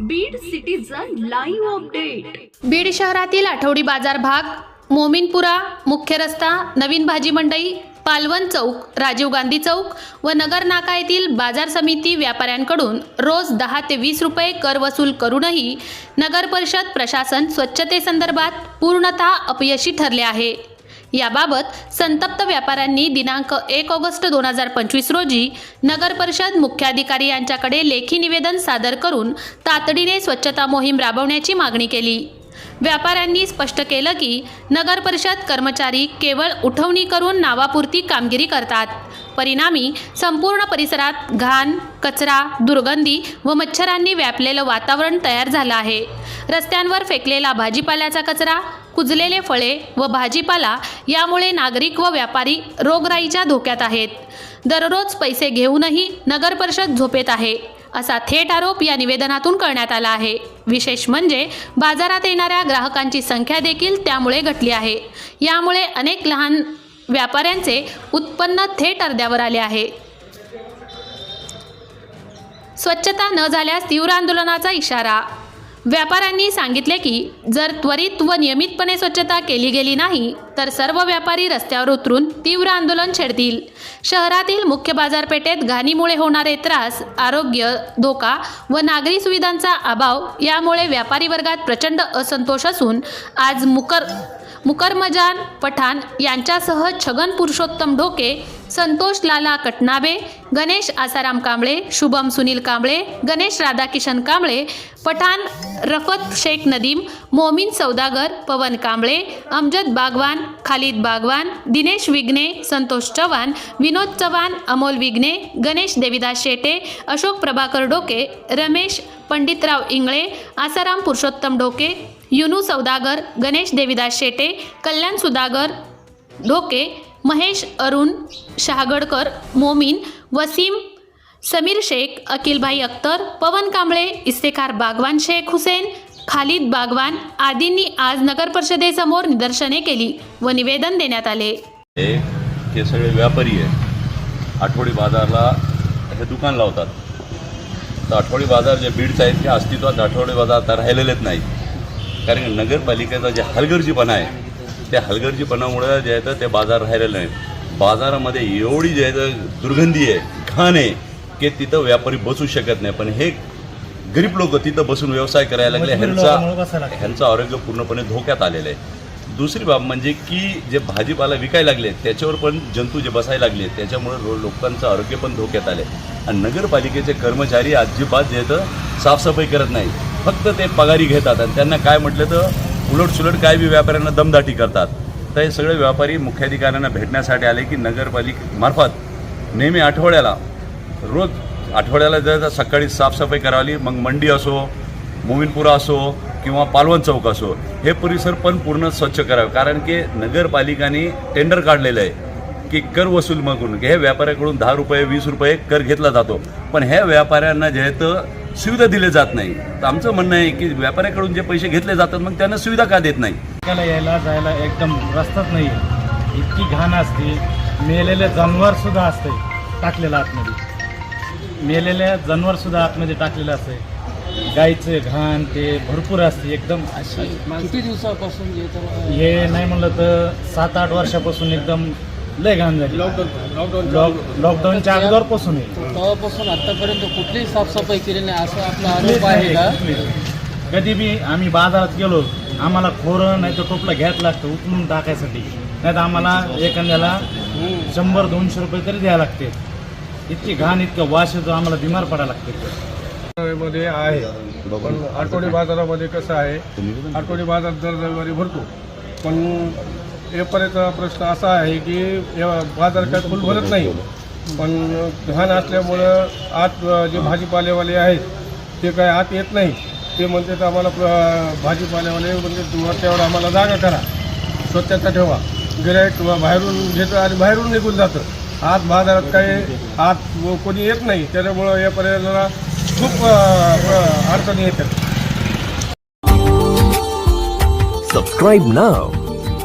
Beed citizen live update Beed शहरातील आठवडी बाजार भाग मोमीनपुरा मुख्य रस्ता नवीन भाजी मंडई पालवन चौक राजीव गांधी चौक व नगर नाका येथील बाजार समिती व्यापाऱ्यांकडून रोज दहा ते वीस रुपये कर वसूल करूनही नगर परिषद प्रशासन स्वच्छतेसंदर्भात पूर्णतः अपयशी ठरले आहे. याबाबत संतप्त व्यापाऱ्यांनी दिनांक एक ऑगस्ट दोन हजार पंचवीस रोजी नगर परिषद मुख्याधिकारी यांच्याकडे लेखी निवेदन सादर करून तातडीने स्वच्छता मोहीम राबवण्याची मागणी केली. व्यापाऱ्यांनी स्पष्ट केलं की नगर परिषद कर्मचारी केवळ उठवणी करून नावापुरती कामगिरी करतात. परिणामी संपूर्ण परिसरात घाण कचरा दुर्गंधी व मच्छरांनी व्यापलेलं वातावरण तयार झालं आहे. रस्त्यांवर फेकलेला भाजीपाल्याचा कचरा कुजलेले फळे व भाजीपाला यामुळे नागरिक व व्यापारी रोगराईच्या धोक्यात आहेत. दररोज पैसे घेऊनही नगर परिषद झोपेत आहे असा थेट आरोप या निवेदनातून करण्यात आला आहे. विशेष म्हणजे बाजारात येणाऱ्या ग्राहकांची संख्या देखील त्यामुळे घटली आहे. यामुळे अनेक लहान व्यापाऱ्यांचे उत्पन्न थेट अर्ध्यावर आले आहे. स्वच्छता न झाल्यास तीव्र आंदोलनाचा इशारा व्यापाऱ्यांनी सांगितले की जर त्वरित व नियमितपणे स्वच्छता केली गेली नाही तर सर्व व्यापारी रस्त्यावर उतरून तीव्र आंदोलन छेडतील. शहरातील मुख्य बाजारपेठेत घाणीमुळे होणारे त्रास आरोग्य धोका व नागरी सुविधांचा अभाव यामुळे व्यापारी वर्गात प्रचंड असंतोष असून आज मुकर मुकरमजान पठाण यांच्यासह छगन पुरुषोत्तम ढोके संतोष लाला कटनाबे गणेश आसाराम कांबळे शुभम सुनील कांबळे गणेश राधाकिशन कांबळे पठाण रफत शेख नदीम मोमीन सौदागर पवन कांबळे अमजद बागवान खालिद बागवान दिनेश विघ्ने संतोष चव्हाण विनोद चव्हाण अमोल विघ्ने गणेश देविदास शेटे अशोक प्रभाकर डोके रमेश पंडितराव इंगळे आसाराम पुरुषोत्तम डोके युनू सौदागर गणेश देविदास शेटे कल्याण सुदागर ढोके महेश अरुण शहागडकर मोमीन वसीम समीर शेख अखिलभाई अख्तर पवन कांबळे इस्तेकार बागवान शेख हुसेन खालिद बागवान आदींनी आज नगर परिषदेसमोर निदर्शने केली व निवेदन देण्यात आले. हे सगळे व्यापारी आहे. आठवडी बाजारला हे दुकान लावतात. तर आठवडी बाजार जे बीड्स आहेत ते अस्तित्वात आठवडी बाजार आता राहिलेलेच नाही कारण नगरपालिकेचा जे हलगर्जीपणा आहे त्या हलगर्जीपणामुळं जे आहे तर ते बाजार राहिलेलं नाही बाजारामध्ये एवढी जे आहे तर दुर्गंधी आहे घाण आहे की तिथं व्यापारी बसू शकत नाही. पण हे गरीब लोक तिथं बसून व्यवसाय करायला लागले ह्यांचा ह्यांचं आरोग्य पूर्णपणे धोक्यात आलेलं आहे. दुसरी बाब म्हणजे की जे भाजीपाला विकायला लागले त्याच्यावर पण जंतू जे बसायला लागले त्याच्यामुळे लोकांचं आरोग्य पण धोक्यात आले आणि नगरपालिकेचे कर्मचारी अजिबात जे तर साफसफाई करत नाही फक्त ते पगारी घेतात आणि त्यांना काय म्हटलं तर उलटसुलट काय बी व्यापाऱ्यांना दमदाटी करतात. तर हे सगळे व्यापारी मुख्याधिकाऱ्यांना भेटण्यासाठी आले की नगरपालिकेमार्फत नेहमी आठवड्याला रोज आठवड्याला जर सकाळी साफसफाई करावी मग मंडी असो मोमिनपुरा असो किंवा पालवण चौक असो हे परिसर पण पूर्ण स्वच्छ करावे. कारण की नगरपालिकाने टेंडर काढलेलं आहे की कर वसूल मागून हे व्यापाऱ्याकडून दहा रुपये वीस रुपये कर घेतला जातो. पण ह्या व्यापाऱ्यांना जे आहे तर सुविधा दिले जात नाही. तर आमचं म्हणणं आहे की व्यापाऱ्याकडून जे पैसे घेतले जातात मग त्यांना सुविधा का देत नाही? त्याला यायला जायला एकदम रस्ताच नाही आहे इतकी घाण असते. मेलेले जनावर सुद्धा असते टाकलेलं आतमध्ये. मेलेल्या जनावर सुद्धा आतमध्ये टाकलेलं असते गाईचं घाण ते भरपूर असते एकदम. अशी किती दिवसापासून येतं? हे नाही म्हणलं तर सात आठ वर्षापासून एकदम लय घाण झाली. लॉकडाऊन लॉक लॉकडाऊनच्या अगोदरपासून आहे. तेव्हापासून आतापर्यंत कुठलीही साफसफाई केली नाही असं आपला आरोप आहे का? कधी बी आम्ही बाजारात गेलो आम्हाला खोरं नाही तर टोपलं घ्यायला लागतं उचलून टाकायसाठी. नाही तर आम्हाला एखाद्याला शंभर दोनशे रुपये तरी द्यायला लागते. इतकी घाण इतकं वास येतो आम्हाला बिमार पडायला लागते. मध्ये आहे पण आठवडी बाजारामध्ये कसं आहे आठवडी बाजार दर रविवारी भरतो. पण व्यापाऱ्याचा प्रश्न असा आहे की या बाजार काय फुल भरत नाही. पण घाण असल्यामुळं आत जे भाजीपालेवाले आहेत ते काय आत येत नाही. ते म्हणतात आम्हाला भाजीपालेवाले म्हणजे वरच्यावर आम्हाला जागा करा. स्वच्छता ठेवा. गिराईक बाहेरून घेतं आणि बाहेरून निघून जातं. आत बाजारात काही आत कोणी येत नाही. त्याच्यामुळं या पर्यायाला खूप अडचणी येतात. सबस्क्राईब ना